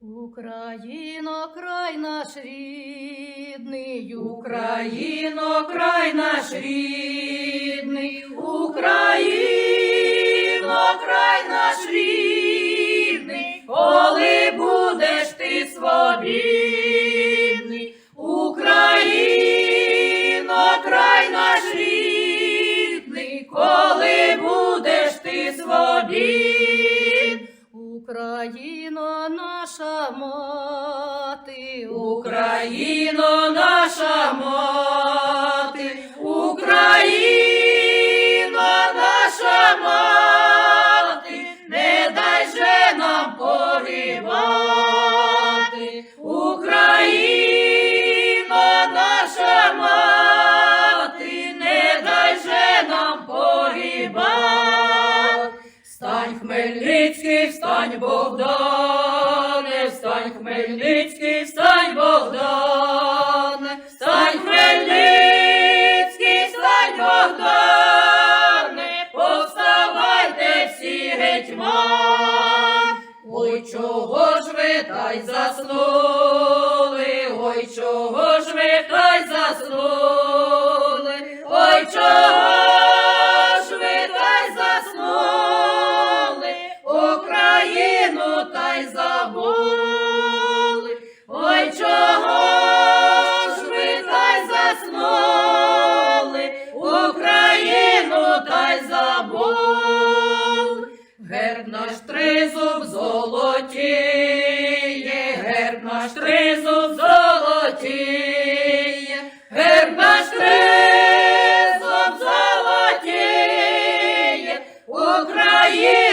Україно, край наш рідний, Україно, край наш рідний, Україно, край наш рідний, коли будеш ти свобідний, Україно, наша мати, Україно, наша мати, Хмельницький, встань, Богдане, встань, Хмельницький, встань, Богдане, встань, Хмельницький, встань, Богдане, повставайте всі гетьман. Ой, чого ж ви та й ніколи. Ой, чого ж ми заснули, Україну та й забули. Наш тризуб золотіє, герб наш тризуб золотіє, наш тризуб золотіє, Україна.